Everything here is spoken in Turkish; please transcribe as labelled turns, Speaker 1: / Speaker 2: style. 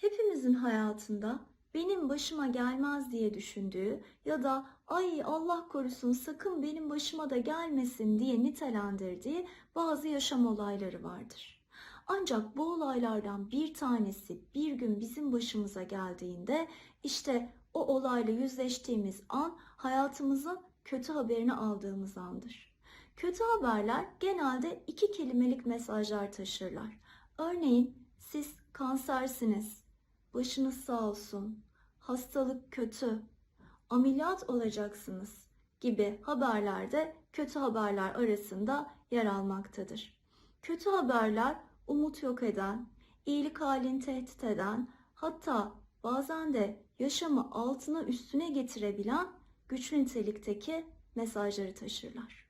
Speaker 1: Hepimizin hayatında benim başıma gelmez diye düşündüğü ya da ay Allah korusun sakın benim başıma da gelmesin diye nitelendirdiği bazı yaşam olayları vardır. Ancak bu olaylardan bir tanesi bir gün bizim başımıza geldiğinde işte o olayla yüzleştiğimiz an hayatımızın kötü haberini aldığımız andır. Kötü haberler genelde iki kelimelik mesajlar taşırlar. Örneğin siz kansersiniz, başınız sağ olsun, hastalık kötü, ameliyat olacaksınız gibi haberler de kötü haberler arasında yer almaktadır. Kötü haberler umut yok eden, iyilik halini tehdit eden, hatta bazen de yaşamı altına üstüne getirebilen güçlü nitelikteki mesajları taşırlar.